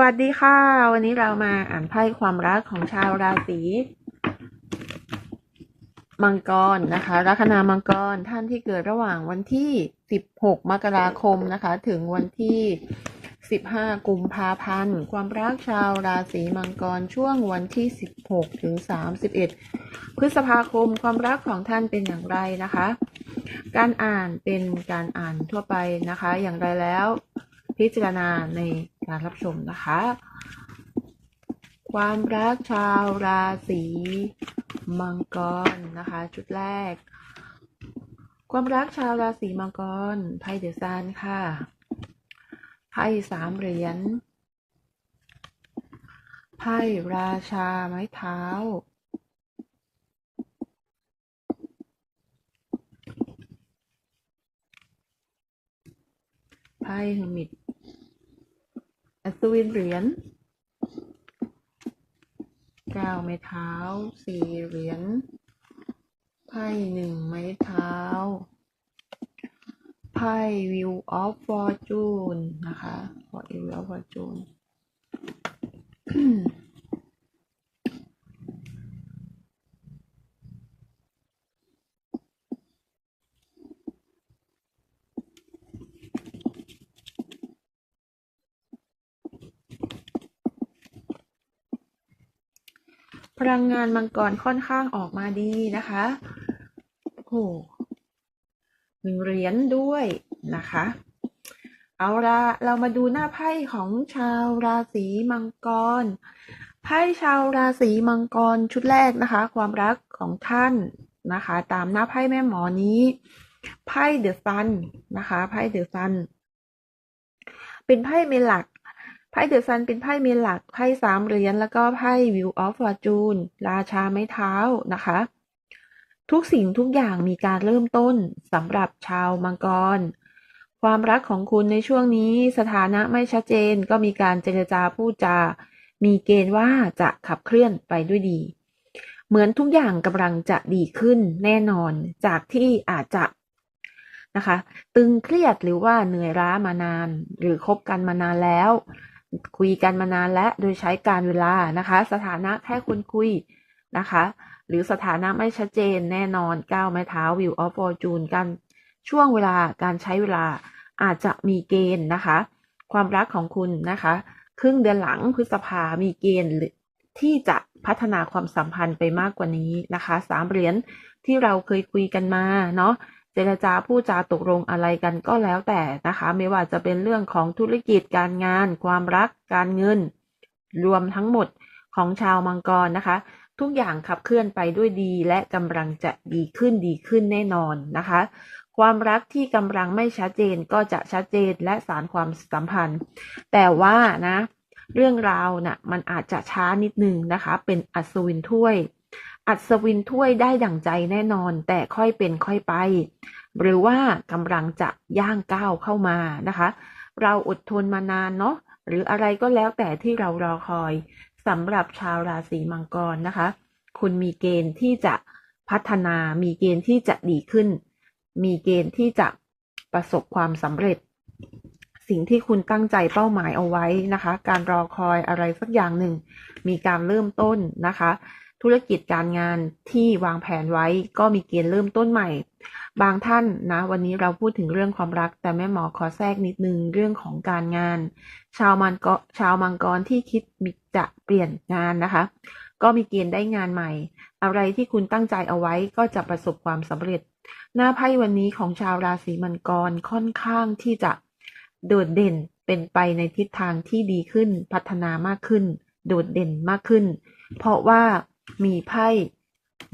วัสดีค่ะ วันนี้เรามาอ่านไพ่ความรักของชาวราศีมังกรนะคะลัคนามังกรท่านที่เกิดระหว่างวันที่ 16 มกราคมนะคะ ถึงวันที่ 15 กุมภาพันธ์ ความรักชาวราศีมังกรช่วงวันที่ 16 ถึง 31 พฤษภาคมความรักของท่านเป็นอย่างไรนะคะ การอ่านเป็นการอ่านทั่วไปนะคะ อย่างไรแล้ว พิจารณาใน การรับชมนะคะ ความรักชาวราศีมังกรนะคะ ชุดแรก ความรักชาวราศีมังกรไพ่เดอะซานค่ะไพ่สามเหรียญไพ่ราชาไม้เท้า ไพ่เฮอร์มิต อัศวินเหรียญเก้าไม้เท้าสี่เหรียญไพ่หนึ่งไม้เท้า ไพ่วิวออฟฟอร์จูนนะคะขอวิวออฟฟอร์จูน พลังงานมังกรค่อนข้างออกมาดีนะคะโอ้โหหนึ่งเหรียญด้วยนะคะ เอาละเรามาดูหน้าไพ่ของชาวราศีมังกร ไพ่ชาวราศีมังกรชุดแรกนะคะ ความรักของท่านนะคะ ตามหน้าไพ่แม่หมอนี้ ไพ่เดอะซันนะคะ ไพ่เดอะซันเป็นไพ่เมลัก ไพ่เดอะซันเป็นไพ่เมนหลัก ไพ่สามเหรียญแล้วก็ไพ่วิวออฟฟอร์จูนราชาไม้เท้านะคะ ทุกสิ่งทุกอย่างมีการเริ่มต้นสำหรับชาวมังกร ความรักของคุณในช่วงนี้สถานะไม่ชัดเจนก็มีการเจรจาพูดจา มีเกณฑ์ว่าจะขับเคลื่อนไปด้วยดี เหมือนทุกอย่างกำลังจะดีขึ้นแน่นอนจากที่อาจจะนะคะ ตึงเครียดหรือว่าเหนื่อยล้ามานาน หรือคบกันมานานแล้ว คุยกันมานานและโดยใช้การเวลานะคะ สถานะแค่คุณคุยนะคะ หรือสถานะไม่ชัดเจนแน่นอนก้าวไม้เท้าวิวออฟฟอร์จูนกันช่วงเวลาการใช้เวลาอาจจะมีเกณฑ์นะคะ ความรักของคุณนะคะ ครึ่งเดือนหลังพฤษภามีเกณฑ์ที่จะพัฒนาความสัมพันธ์ไปมากกว่านี้นะคะสามเหรียญที่เราเคยคุยกันมาเนาะ เจรจาพูดจาตกลงอะไรกันก็แล้วแต่นะคะ ไม่ว่าจะเป็นเรื่องของธุรกิจการงาน ความรักการเงิน รวมทั้งหมดของชาวมังกรนะคะ ทุกอย่างขับเคลื่อนไปด้วยดีและกำลังจะดีขึ้นดีขึ้นแน่นอนนะคะ ความรักที่กำลังไม่ชัดเจนก็จะชัดเจนและสารความสัมพันธ์ แต่ว่านะ เรื่องราวน่ะมันอาจจะช้านิดนึงนะคะ เป็นอัศวินถ้วย อัศวินถ้วยได้ดั่งใจแน่นอน แต่ค่อยเป็นค่อยไป หรือว่ากำลังจะย่างก้าวเข้ามานะคะ เราอดทนมานานเนาะหรืออะไรก็แล้วแต่ที่เรารอคอยสำหรับชาวราศีมังกรนะคะ คุณมีเกณฑ์ที่จะพัฒนา มีเกณฑ์ที่จะดีขึ้น มีเกณฑ์ที่จะประสบความสำเร็จ สิ่งที่คุณตั้งใจเป้าหมายเอาไว้นะคะ การรอคอยอะไรสักอย่างหนึ่ง มีการเริ่มต้นนะคะ ธุรกิจการงานที่วางแผนไว้ก็มีเกณฑ์เริ่มต้นใหม่ บางท่านนะ วันนี้เราพูดถึงเรื่องความรัก แต่แม่หมอขอแทรกนิดนึงเรื่องของการงาน ชาวมังกรชาวมังกรที่คิดมีจะเปลี่ยนงานนะคะ ก็มีเกณฑ์ได้งานใหม่ อะไรที่คุณตั้งใจเอาไว้ก็จะประสบความสำเร็จ หน้าไพ่วันนี้ของชาวราศีมังกรค่อนข้างที่จะโดดเด่นเป็นไปในทิศทางที่ดีขึ้นพัฒนามากขึ้น โดดเด่นมากขึ้น เพราะว่า มีไพ่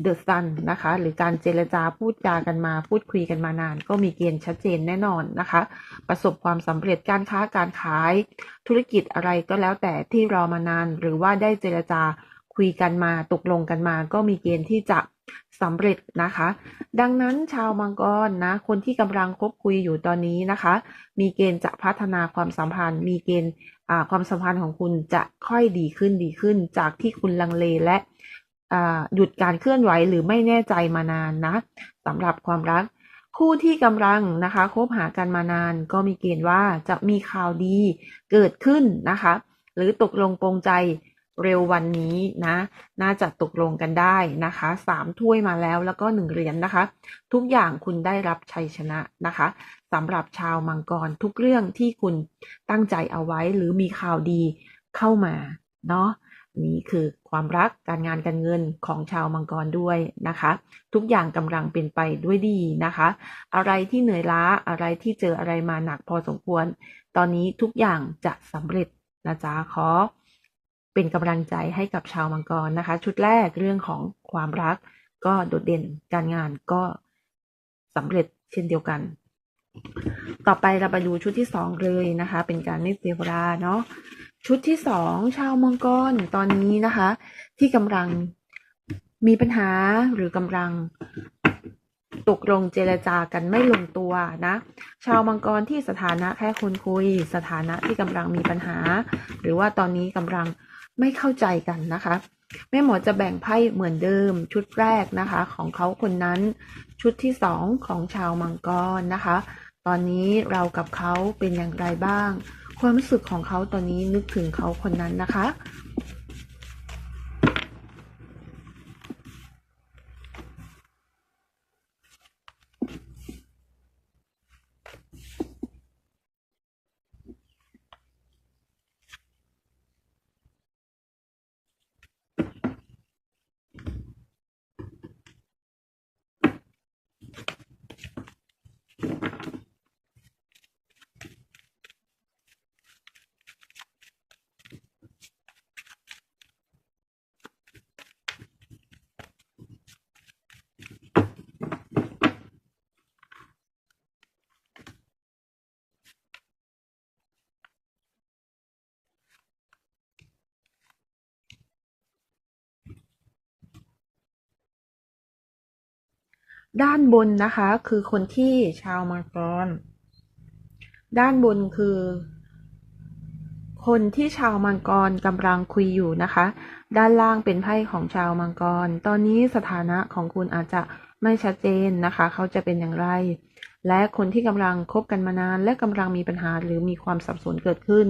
เดอะซันนะคะ หรือการเจรจาพูดจากันมาพูดคุยกันมานาน ก็มีเกณฑ์ชัดเจนแน่นอนนะคะ ประสบความสำเร็จการค้าการขาย ธุรกิจอะไรก็แล้วแต่ที่รอมานาน หรือว่าได้เจรจาคุยกันมาตกลงกันมา ก็มีเกณฑ์ที่จะสำเร็จนะคะ ดังนั้นชาวมังกรนะ คนที่กำลังคบคุยอยู่ตอนนี้นะคะ มีเกณฑ์จะพัฒนาความสัมพันธ์ มีเกณฑ์ความสัมพันธ์ของคุณจะค่อยดีขึ้นดีขึ้น จากที่คุณลังเลและ หยุดการเคลื่อนไหวหรือไม่แน่ใจมานานนะสำหรับความรัก คู่ที่กำลังนะคะคบหากันมานานก็มีเกณฑ์ว่าจะมีข่าวดีเกิดขึ้นนะคะ หรือตกลงปรงใจเร็ววันนี้นะ น่าจะตกลงกันได้นะคะสามถ้วยมาแล้วแล้วก็หนึ่งเหรียญนนะคะ ทุกอย่างคุณได้รับชัยชนะนะคะสำหรับชาวมังกรทุกเรื่องที่คุณตั้งใจเอาไว้หรือมีข่าวดีเข้ามาเนาะ นี่คือความรักการงานการเงินของชาวมังกรด้วยนะคะ ทุกอย่างกำลังเป็นไปด้วยดีนะคะ อะไรที่เหนื่อยล้าอะไรที่เจออะไรมาหนักพอสมควร ตอนนี้ทุกอย่างจะสำเร็จนะจ๊ะขอเป็นกำลังใจให้กับชาวมังกรนะคะ ชุดแรกเรื่องของความรักก็โดดเด่นการงานก็สำเร็จเช่นเดียวกัน ต่อไปเราไปดูชุดที่สองเลยนะคะ เป็นการไม่เสียเวลาเนาะ ชุดที่สองชาวมังกรตอนนี้นะคะ ที่กำลังมีปัญหาหรือกำลังตกลงเจรจากันไม่ลงตัวนะ ชาวมังกรที่สถานะแค่คนคุย สถานะที่กำลังมีปัญหา หรือว่าตอนนี้กำลังไม่เข้าใจกันนะคะแม่หมอจะแบ่งไพ่เหมือนเดิม ชุดแรกนะคะ ของเขาคนนั้น ชุดที่สองของชาวมังกรนะคะ ตอนนี้เรากับเขาเป็นอย่างไรบ้าง ความรู้สึกของเขาตอนนี้นึกถึงเขาคนนั้นนะคะ ด้านบนนะคะคือคนที่ชาวมังกร ด้านบนคือ คนที่ชาวมังกรกำลังคุยอยู่นะคะ ด้านล่างเป็นไพ่ของชาวมังกร ตอนนี้สถานะของคุณอาจจะไม่ชัดเจนนะคะ เขาจะเป็นอย่างไร และคนที่กำลังคบกันมานาน และกำลังมีปัญหาหรือมีความสับสนเกิดขึ้น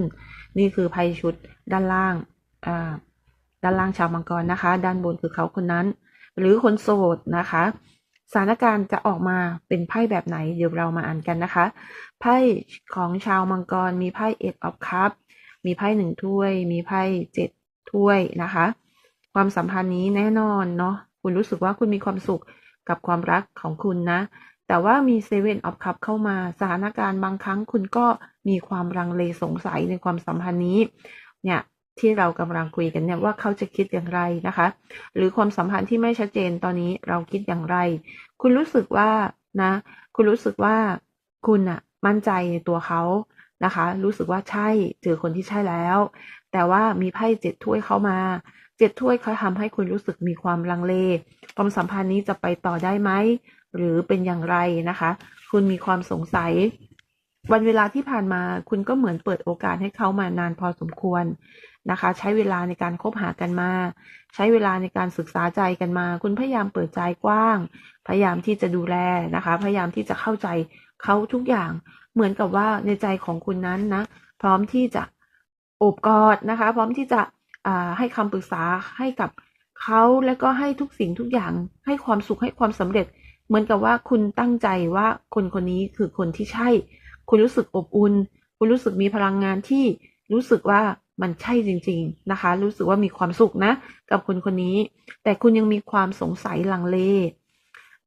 นี่คือไพ่ชุดด้านล่างอ่าด้านล่างชาวมังกรนะคะ ด้านบนคือเขาคนนั้น หรือคนโสดนะคะ สถานการณ์จะออกมาเป็นไพ่แบบไหน เดี๋ยวเรามาอ่านกันนะคะ ไพ่ของชาวมังกรมีไพ่ Eight of Cups มีไพ่หนึ่งถ้วย มีไพ่เจ็ดถ้วยนะคะ ความสัมพันธ์นี้แน่นอนเนาะคุณรู้สึกว่าคุณมีความสุขกับความรักของคุณนะ แต่ว่ามี Seven of Cups เข้ามาสถานการณ์บางครั้งคุณก็มีความรังเลสงสัยในความสัมพันธ์นี้ เนี่ย ที่เรากำลังคุยกันเนี่ยว่าเขาจะคิดอย่างไรนะคะ หรือความสัมพันธ์ที่ไม่ชัดเจนตอนนี้เราคิดอย่างไร คุณรู้สึกว่านะ คุณรู้สึกว่าคุณอะมั่นใจในตัวเขานะคะ รู้สึกว่าใช่เจอคนที่ใช่แล้ว แต่ว่ามีไพ่เจ็ดถ้วยเข้ามาเจ็ดถ้วยเขาทำให้คุณรู้สึกมีความลังเล ความสัมพันธ์นี้จะไปต่อได้ไหมหรือเป็นอย่างไรนะคะ คุณมีความสงสัย วันเวลาที่ผ่านมาคุณก็เหมือนเปิดโอกาสให้เขามานานพอสมควร นะคะ ใช้เวลาในการคบหากันมา ใช้เวลาในการศึกษาใจกันมา คุณพยายามเปิดใจกว้าง พยายามที่จะดูแลนะคะ พยายามที่จะเข้าใจเขาทุกอย่าง เหมือนกับว่าในใจของคุณนั้นนะ พร้อมที่จะโอบกอดนะคะ พร้อมที่จะให้คำปรึกษาให้กับเขาแล้วก็ให้ทุกสิ่งทุกอย่างให้ความสุขให้ความสำเร็จ เหมือนกับว่าคุณตั้งใจว่าคนคนนี้คือคนที่ใช่ คุณรู้สึกอบอุ่น คุณรู้สึกมีพลังงานที่รู้สึกว่า มันใช่จริง ๆนะคะ รู้สึกว่ามีความสุขนะ กับคนคนนี้ แต่คุณยังมีความสงสัยลังเล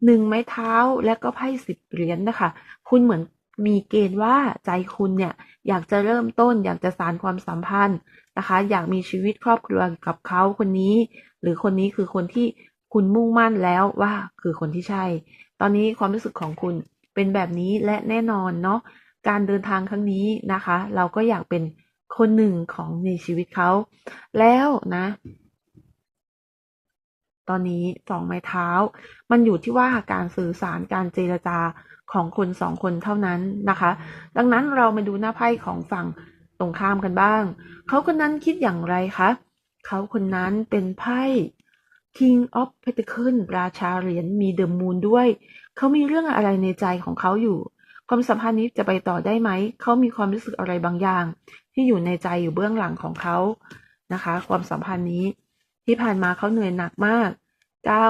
หนึ่งไม้เท้าและก็ไพ่สิบเหรียญนะคะ คุณเหมือนมีเกณฑ์ว่าใจคุณเนี่ยอยากจะเริ่มต้น อยากจะสานความสัมพันธ์นะคะ อยากมีชีวิตครอบครัวกับเขาคนนี้ หรือคนนี้คือคนที่คุณมุ่งมั่นแล้วว่าคือคนที่ใช่ ตอนนี้ความรู้สึกของคุณเป็นแบบนี้และแน่นอนเนาะการเดินทางครั้งนี้นะคะ เราก็อยากเป็น คนหนึ่งของในชีวิตเขา แล้วนะ ตอนนี้สองไม้เท้า มันอยู่ที่ว่าการสื่อสารการเจรจาของคนสองคนเท่านั้นนะคะ ดังนั้นเรามาดูหน้าไพ่ของฝั่งตรงข้ามกันบ้าง เขาคนนั้นคิดอย่างไรคะเขาคนนั้นเป็นไพ่ King of Pentacles ราชาเหรียญมีเดอะมูนด้วย เขามีเรื่องอะไรในใจของเขาอยู่ ความสัมพันธ์นี้จะไปต่อได้ไหม เขามีความรู้สึกอะไรบางอย่าง ที่อยู่ในใจอยู่เบื้องหลังของเขานะคะ ความสัมพันธ์นี้ที่ผ่านมาเขาเหนื่อยหนักมากเก้า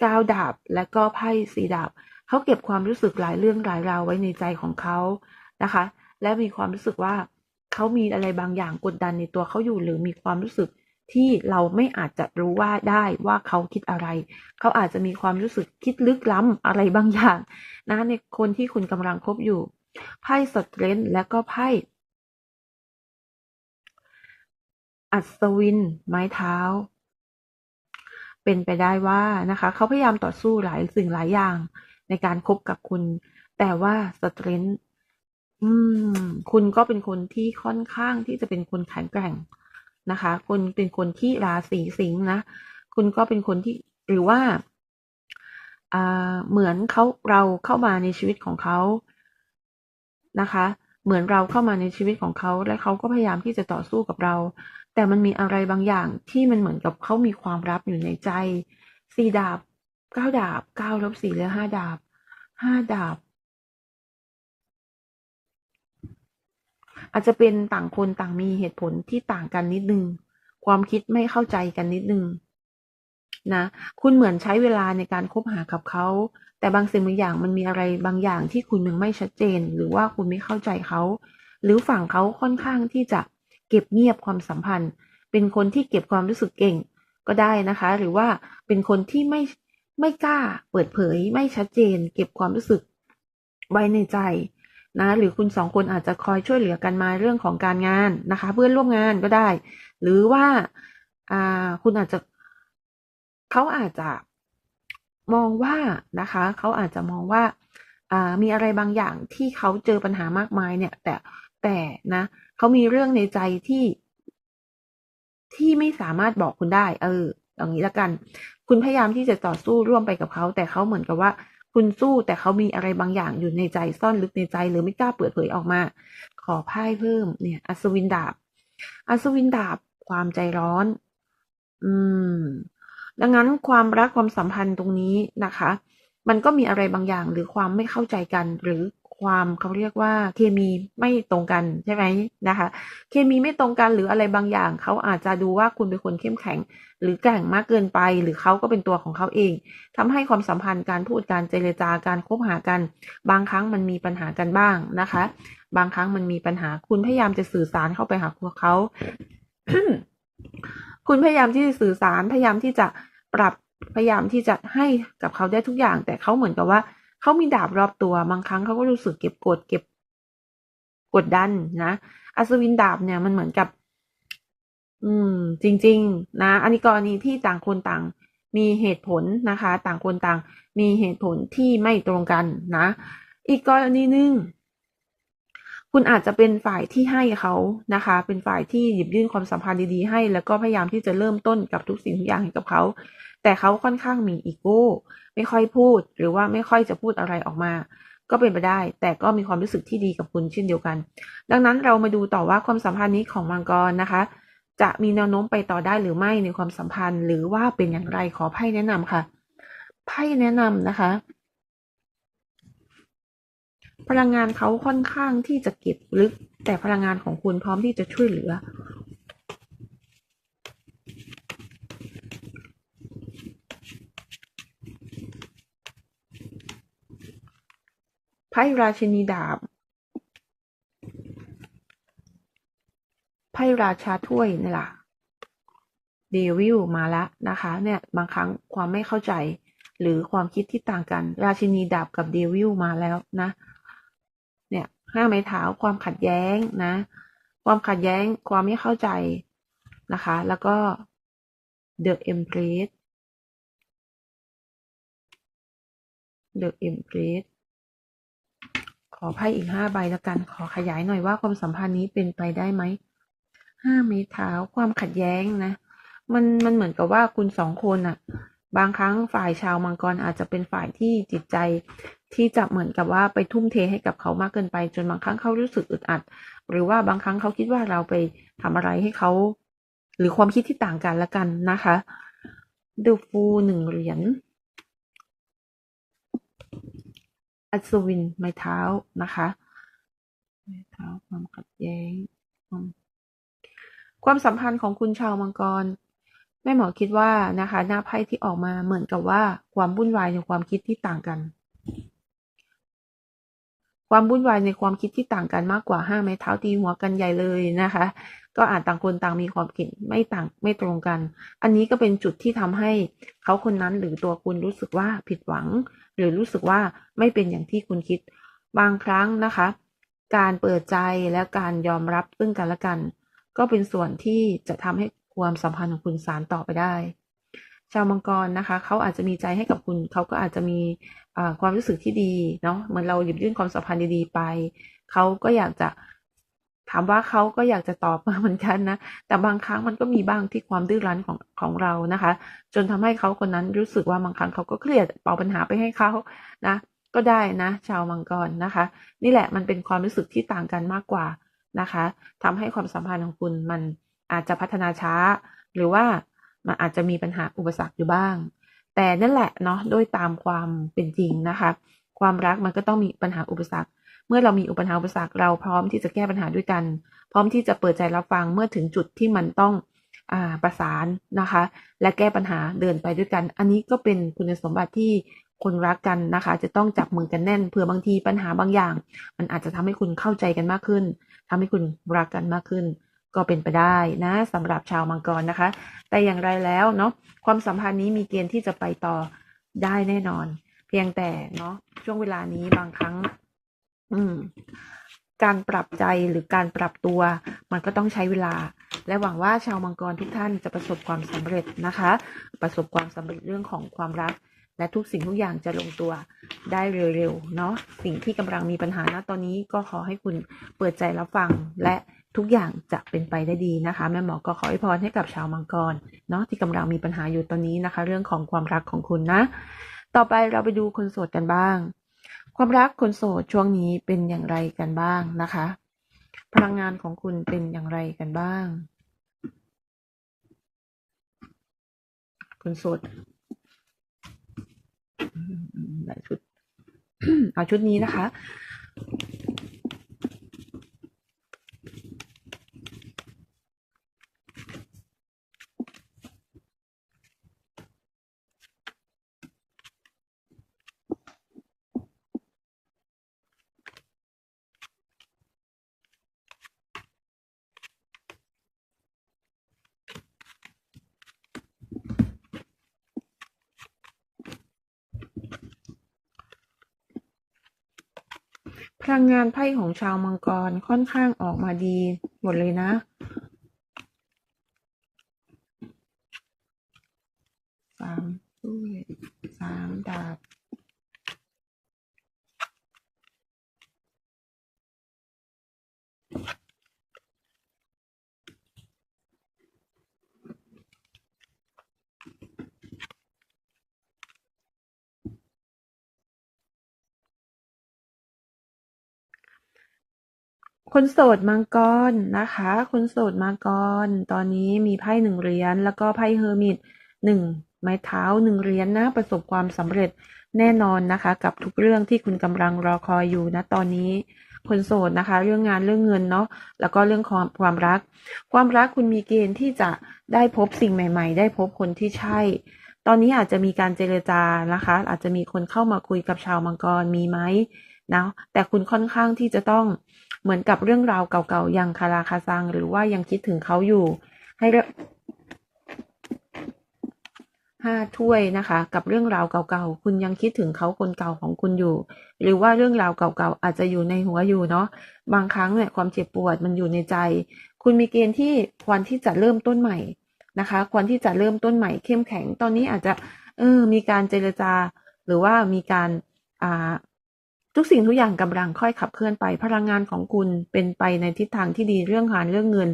เก้าดาบและก็ไพ่สีดาบเขาเก็บความรู้สึกหลายเรื่องหลายราวไว้ในใจของเขานะคะ และมีความรู้สึกว่าเขามีอะไรบางอย่างกดดันในตัวเขาอยู่หรือมีความรู้สึกที่เราไม่อาจจะรู้ว่าได้ว่าเขาคิดอะไร เขาอาจจะมีความรู้สึกคิดลึกล้ำอะไรบางอย่างนะในคนที่คุณกำลังคบอยู่ ไพ่สตรนและก็ไพ่ อัศวิน ไม้เท้า เป็นไปได้ว่านะคะ เขาพยายามต่อสู้หลายสิ่งหลายอย่างในการคบกับคุณ แต่ว่าสตรนคุณก็เป็นคนที่ค่อนข้างที่จะเป็นคนแข็งแกร่งนะคะคุณเป็นคนที่ราศีสิงห์นะ คุณก็เป็นคนที่หรือว่าเหมือนเขาเราเข้ามาในชีวิตของเขานะคะ เหมือนเราเข้ามาในชีวิตของเขา และเขาก็พยายามที่จะต่อสู้กับเรา แต่มันมีอะไรบางอย่างที่มันเหมือนกับเขามีความลับอยู่ในใจสี่ดาบเก้าดาบเก้าลบสี่เหลือห้าดาบห้าดาบ อาจจะเป็นต่างคนต่างมีเหตุผลที่ต่างกันนิดนึง ความคิดไม่เข้าใจกันนิดนึงนะ คุณเหมือนใช้เวลาในการคบหากับเขา แต่บางสิ่งบางอย่างมันมีอะไรบางอย่างที่คุณยังไม่ชัดเจน หรือว่าคุณไม่เข้าใจเขา หรือฝั่งเขาค่อนข้างที่จะ เก็บเงียบความสัมพันธ์ เป็นคนที่เก็บความรู้สึกเก่งก็ได้นะคะ หรือว่าเป็นคนที่ไม่ไม่กล้าเปิดเผย ไม่ชัดเจน เก็บความรู้สึกไว้ในใจนะหรือคุณสองคนอาจจะคอยช่วยเหลือกันมาเรื่องของการงานนะคะ เพื่อนร่วมงานก็ได้ หรือว่าอ่าคุณอาจจะเขาอาจจะมองว่านะคะเขาอาจจะมองว่าอ่ามีอะไรบางอย่างที่เขาเจอปัญหามากมายเนี่ย แต่แต่นะ เขามีเรื่องในใจที่ ที่ไม่สามารถบอกคุณได้ เอออย่างนี้ละกัน คุณพยายามที่จะต่อสู้ร่วมไปกับเขา แต่เขาเหมือนกับว่า คุณสู้แต่เขามีอะไรบางอย่างอยู่ในใจซ่อนลึกในใจ หรือไม่กล้าเปิดเผยออกมา ขอไพ่เพิ่มเนี่ย อัศวินดาบ อัศวินดาบความใจร้อน อืม ดังนั้นความรักความสัมพันธ์ตรงนี้นะคะ มันก็มีอะไรบางอย่างหรือความไม่เข้าใจกันหรือ ความเขาเรียกว่าเคมีไม่ตรงกันใช่ไหมนะคะ เคมีไม่ตรงกันหรืออะไรบางอย่างเขาอาจจะดูว่าคุณเป็นคนเข้มแข็ง หรือแกร่งมากเกินไป หรือเขาก็เป็นตัวของเขาเองทำให้ความสัมพันธ์การพูดการเจรจาการคบหากัน บางครั้งมันมีปัญหากันบ้างนะคะ บางครั้งมันมีปัญหาคุณพยายามจะสื่อสารเข้าไปหาพวกเขาคุณพยายามที่จะสื่อสารพยายามที่จะปรับพยายามที่จะให้กับเขาได้ทุกอย่าง แต่เขาเหมือนกับว่า เขามีดาบรอบตัวบางครั้งเขาก็รู้สึกเก็บกดเก็บกดดันนะอัศวินดาบเนี่ยมันเหมือนกับ อืม จริง ๆ นะ อันนี้กรณีที่ต่างคนต่าง มีเหตุผลนะคะ ต่างคนต่าง มีเหตุผลที่ไม่ตรงกันนะ อีกกรณีหนึ่งคุณอาจจะเป็นฝ่ายที่ให้เขานะคะ เป็นฝ่ายที่หยิบยื่นความสัมพันธ์ดีๆให้ แล้วก็พยายามที่จะเริ่มต้นกับทุกสิ่งทุกอย่างให้กับเขา แต่เขาค่อนข้างมีอีโก้ไม่ค่อยพูดหรือว่าไม่ค่อยจะพูดอะไรออกมา ก็เป็นไปได้ แต่ก็มีความรู้สึกที่ดีกับคุณเช่นเดียวกัน ดังนั้นเรามาดูต่อว่าความสัมพันธ์นี้ของมังกรนะคะ จะมีแนวโน้มไปต่อได้หรือไม่ในความสัมพันธ์ หรือว่าเป็นอย่างไรขอไพ่แนะนำค่ะไพ่แนะนำนะคะ พลังงานเขาค่อนข้างที่จะเก็บลึก แต่พลังงานของคุณพร้อมที่จะช่วยเหลือ ไพ่ราชินีดาบ ไพ่ราชาถ้วยนี่แหละเดวิลมาแล้วนะคะ เนี่ยบางครั้งความไม่เข้าใจ หรือความคิดที่ต่างกัน ราชินีดาบกับเดวิลมาแล้วนะ เนี่ยห้าไม้เท้าความขัดแย้งนะ ความขัดแย้งความไม่เข้าใจนะคะ แล้วก็ The Empress The Empress ขอไพ่อีกห้าใบล้วกัน ขอขยายหน่อยว่าความสัมพันธ์นี้เป็นไปได้ไหมห้าไม้เท้าความขัดแย้งนะ มันมันเหมือนกับว่าคุณสองคนอะบางครั้งฝ่ายชาวมังกรอาจจะเป็นฝ่ายที่จิตใจที่จะเหมือนกับว่าไปทุ่มเทให้กับเขามากเกินไป จนบางครั้งเขารู้สึกอึดอัด หรือว่าบางครั้งเขาคิดว่าเราไปทำอะไรให้เขา หรือความคิดที่ต่างกันละกันนะคะดูฟูหนึ่งเหรียญ อัศวินไม้เท้านะคะไม้เท้าความขัดแย้ง ความสัมพันธ์ของคุณชาวมังกรแม่หมอคิดว่านะคะ หน้าไพ่ที่ออกมาเหมือนกับว่าความวุ่นวายในความคิดที่ต่างกัน ความวุ่นวายในความคิดที่ต่างกันมากกว่าห้าไม้เท้าตีหัวกันใหญ่เลยนะคะ ก็อาจต่างคนต่างมีความคิดไม่ต่างไม่ตรงกัน อันนี้ก็เป็นจุดที่ทำให้เขาคนนั้นหรือตัวคุณรู้สึกว่าผิดหวัง หรือรู้สึกว่าไม่เป็นอย่างที่คุณคิดบางครั้งนะคะ การเปิดใจและการยอมรับซึ่งกันและกัน ก็เป็นส่วนที่จะทำให้ความสัมพันธ์ของคุณสานต่อไปได้ ชาวมังกรนะคะ เขาอาจจะมีใจให้กับคุณ เขาก็อาจจะมีความรู้สึกที่ดีเนาะเหมือนเราหยิบยื่นความสัมพันธ์ดีๆไป เขาก็อยากจะถามว่าเขาก็อยากจะตอบมาเหมือนกันนะ แต่บางครั้งมันก็มีบ้างที่ความดื้อรั้นของของเรานะคะ จนทำให้เขาคนนั้นรู้สึกว่าบางครั้งเขาก็เครียดเป่าปัญหาไปให้เขานะ ก็ได้นะ ชาวมังกรนะคะ นี่แหละมันเป็นความรู้สึกที่ต่างกันมากกว่านะคะทำให้ความสัมพันธ์ของคุณมันอาจจะพัฒนาช้า หรือว่า มันอาจจะมีปัญหาอุปสรรคอยู่บ้าง แต่นั่นแหละเนาะด้วยตามความเป็นจริงนะคะ ความรักมันก็ต้องมีปัญหาอุปสรรค เมื่อเรามีอุปญหาอุปสรรคเราพร้อมที่จะแก้ปัญหาด้วยกัน พร้อมที่จะเปิดใจรับฟังเมื่อถึงจุดที่มันต้องอประสานนะคะ และแก้ปัญหาเดินไปด้วยกัน อันนี้ก็เป็นคุณสมบัติที่คนรักกันนะคะ จะต้องจับมือกันแน่นเผื่อบางทีปัญหาบางอย่าง มันอาจจะทำให้คุณเข้าใจกันมากขึ้นทำให้คุณรักกันมากขึ้น ก็เป็นไปได้นะสำหรับชาวมังกรนะคะ แต่อย่างไรแล้วเนาะความสัมพันธ์นี้มีเกณฑ์ที่จะไปต่อได้แน่นอน เพียงแต่เนาะช่วงเวลานี้บางครั้ง อืม การปรับใจหรือการปรับตัว มันก็ต้องใช้เวลา และหวังว่าชาวมังกรทุกท่านจะประสบความสำเร็จนะคะ ประสบความสำเร็จเรื่องของความรัก และทุกสิ่งทุกอย่างจะลงตัวได้เร็วๆเนาะสิ่งที่กำลังมีปัญหาณตอนนี้ก็ขอให้คุณเปิดใจรับฟังและ ทุกอย่างจะเป็นไปได้ดีนะคะ แม่หมอก็ขออวยพรให้กับชาวมังกรเนาะที่กำลังมีปัญหาอยู่ตอนนี้นะคะ เรื่องของความรักของคุณนะ ต่อไปเราไปดูคนโสดกันบ้าง ความรักคนโสดช่วงนี้เป็นอย่างไรกันบ้างนะคะ พลังงานของคุณเป็นอย่างไรกันบ้างคนโสดหลายชุดเอาชุดนี้นะคะ พลังงานไพ่ของชาวมังกรค่อนข้างออกมาดีหมดเลยนะ สามด้วยสามดาบ คนโสดมังกรนะคะ คนโสดมังกร ตอนนี้มีไพ่หนึ่งเหรียญแล้วก็ไพ่เฮอร์มิตหนึ่งไม้เท้าหนึ่งเหรียญนะประสบความสำเร็จแน่นอนนะคะ กับทุกเรื่องที่คุณกำลังรอคอยอยู่นะตอนนี้คนโสดนะคะ เรื่องงานเรื่องเงินเนาะแล้วก็เรื่องความความรัก ความรักคุณมีเกณฑ์ที่จะได้พบสิ่งใหม่ ๆ ได้พบคนที่ใช่ ตอนนี้อาจจะมีการเจรจานะคะ อาจจะมีคนเข้ามาคุยกับชาวมังกรมีไหมนะแต่คุณค่อนข้างที่จะต้อง เหมือนกับเรื่องราวเก่าๆยังคาราคาซัง หรือว่ายังคิดถึงเขาอยู่ ให้ห้าถ้วยนะคะ กับเรื่องราวเก่าๆ คุณยังคิดถึงเขาคนเก่าของคุณอยู่ หรือว่าเรื่องราวเก่าๆ อาจจะอยู่ในหัวอยู่เนาะบางครั้งเนี่ยความเจ็บปวดมันอยู่ในใจ คุณมีเกณฑ์ที่ควรที่จะเริ่มต้นใหม่นะคะ ควรที่จะเริ่มต้นใหม่เข้มแข็งตอนนี้อาจจะเออมีการเจรจา หรือว่ามีการอ่า ทุกสิ่งทุกอย่างกำลังค่อยขับเคลื่อนไป พลังงานของคุณเป็นไปในทิศทางที่ดีเรื่องงานเรื่องเงิน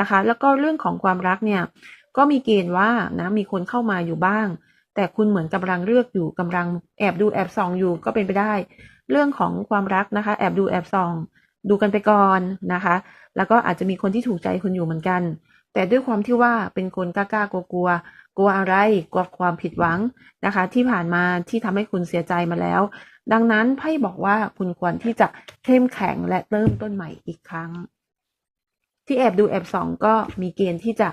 นะคะ แล้วก็เรื่องของความรักเนี่ยก็มีเกณฑ์ว่านะมีคนเข้ามาอยู่บ้าง แต่คุณเหมือนกำลังเลือกอยู่กำลังแอบดูแอบส่องอยู่ก็เป็นไปได้ เรื่องของความรักนะคะ แอบดูแอบส่อง ดูกันไปก่อนนะคะ แล้วก็อาจจะมีคนที่ถูกใจคุณอยู่เหมือนกัน แต่ด้วยความที่ว่าเป็นคนกล้ากลัวๆกลัว กลัวอะไร กลัวความผิดหวังนะคะ ที่ผ่านมาที่ทำให้คุณเสียใจมาแล้ว ดังนั้นไพ่บอกว่าคุณควรที่จะเข้มแข็งและเริ่มต้นใหม่อีกครั้ง ที่แอบดูแอบส่องก็มีเกณฑ์ที่จะ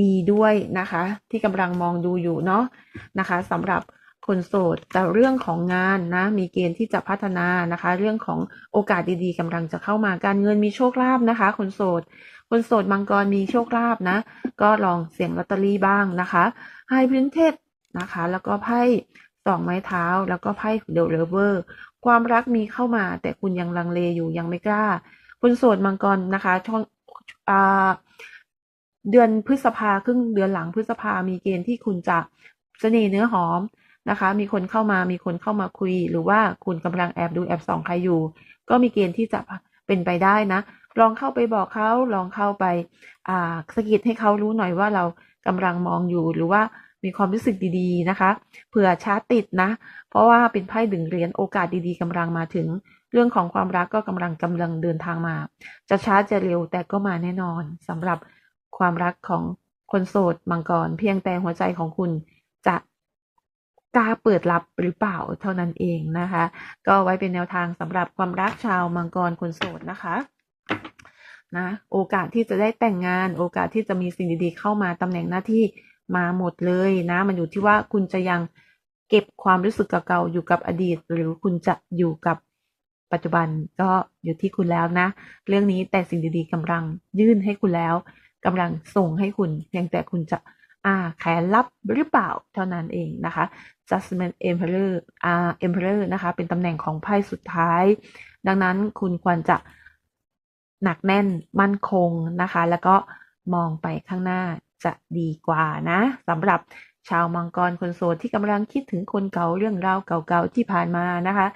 ดีด้วยนะคะ ที่กำลังมองดูอยู่เนาะนะคะสำหรับคนโสดแต่เรื่องของงานนะ มีเกณฑ์ที่จะพัฒนานะคะ เรื่องของโอกาสดีๆกำลังจะเข้ามาการเงินมีโชคลาภนะคะ คนโสด คนโสดมังกรมีโชคลาภนะ ก็ลองเสี่ยงลอตเตอรี่บ้างนะคะไฮพรินเท d นะคะ แล้วก็ไพ่สองไม้เท้า แล้วก็ไพ่เดลเวอร์ ความรักมีเข้ามา แต่คุณยังลังเลอยู่ยังไม่กล้า คนโสดมังกรนะคะช่องเดือนพฤษภาครึ่งเดือนหลังพฤษภามีเกณฑ์ที่คุณจะเสน่ห์เนื้อหอมนะคะ มีคนเข้ามา มีคนเข้ามาคุย หรือว่าคุณกำลังแอบดูแอบส่องใครอยู่ ก็มีเกณฑ์ที่จะเป็นไปได้นะ ลองเข้าไปบอกเขาลองเข้าไปอ่าสะกิดให้เขารู้หน่อยว่าเรากำลังมองอยู่หรือว่ามีความรู้สึกดีๆนะคะ เผื่อชาร์จติดนะ เพราะว่าเป็นไพ่ดึงเหรียญโอกาสดีๆกำลังมาถึง เรื่องของความรักก็กำลังกำลังเดินทางมา จะช้าจะเร็วแต่ก็มาแน่นอนสำหรับความรักของคนโสดมังกร เพียงแต่หัวใจของคุณจะกล้าเปิดรับหรือเปล่าเท่านั้นเองนะคะ ก็ไว้เป็นแนวทางสำหรับความรักชาวมังกรคนโสดนะคะ นะโอกาสที่จะได้แต่งงาน โอกาสที่จะมีสิ่งดีๆ เข้ามาตำแหน่งหน้าที่มาหมดเลยนะ มันอยู่ที่ว่าคุณจะยังเก็บความรู้สึกเก่าๆอยู่กับอดีต หรือคุณจะอยู่กับปัจจุบันก็อยู่ที่คุณแล้วนะ เรื่องนี้แต่สิ่งดีๆกำลังยื่นให้คุณแล้วกำลังส่งให้คุณเพียงแต่คุณจะอ่าแขนรับหรือเปล่าเท่านั้นเองนะคะ Judgment Emperor อ่า Emperor นะคะ เป็นตำแหน่งของไพ่สุดท้าย ดังนั้นคุณควรจะ หนักแน่นมั่นคงนะคะ แล้วก็มองไปข้างหน้าจะดีกว่านะสำหรับชาวมังกรคนโสดที่กำลังคิดถึงคนเก่าเรื่องราวเก่าๆที่ผ่านมานะคะ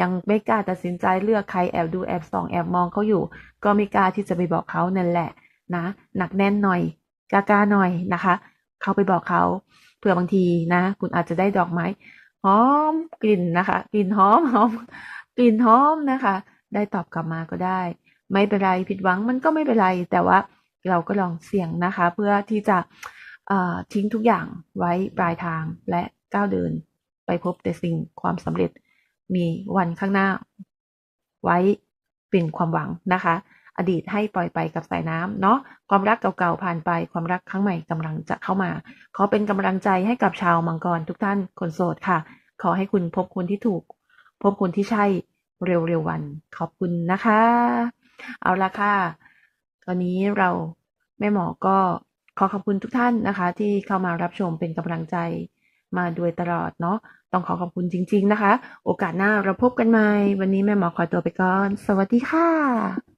ยังไม่กล้าตัดสินใจเลือกใครแอบดูแอบส่องแอบมองเขาอยู่ ก็ไม่กล้าที่จะไปบอกเขานั่นแหละนะหนักแน่นหน่อยกล้าๆหน่อยนะคะ เขาไปบอกเขาเผื่อบางทีนะ คุณอาจจะได้ดอกไม้หอมกลิ่นนะคะ กลิ่นหอมหอมกลิ่นหอมนะคะ ได้ตอบกลับมาก็ได้ ไม่เป็นไรผิดหวังมันก็ไม่เป็นไรแต่ว่าเราก็ลองเสี่ยงนะคะ เพื่อที่จะทิ้งทุกอย่างไว้ปลายทางและก้าวเดินไปพบแต่สิ่งความสำเร็จมีวันข้างหน้า ไว้เป็นความหวังนะคะ อดีตให้ปล่อยไปกับสายน้ำเนาะความรักเก่าๆผ่านไปความรักครั้งใหม่กำลังจะเข้ามาขอเป็นกำลังใจให้กับชาวมังกรทุกท่านคนโสดค่ะ ขอให้คุณพบคนที่ถูก พบคนที่ใช่เร็วๆวัน ขอบคุณนะคะ เอาละค่ะ ตอนนี้เราแม่หมอก็ขอขอบคุณทุกท่านนะคะ ที่เข้ามารับชมเป็นกำลังใจมาโดยตลอดเนาะต้องขอขอบคุณจริง ๆ นะคะ โอกาสหน้าเราพบกันใหม่ วันนี้แม่หมอขอตัวไปก่อน สวัสดีค่ะ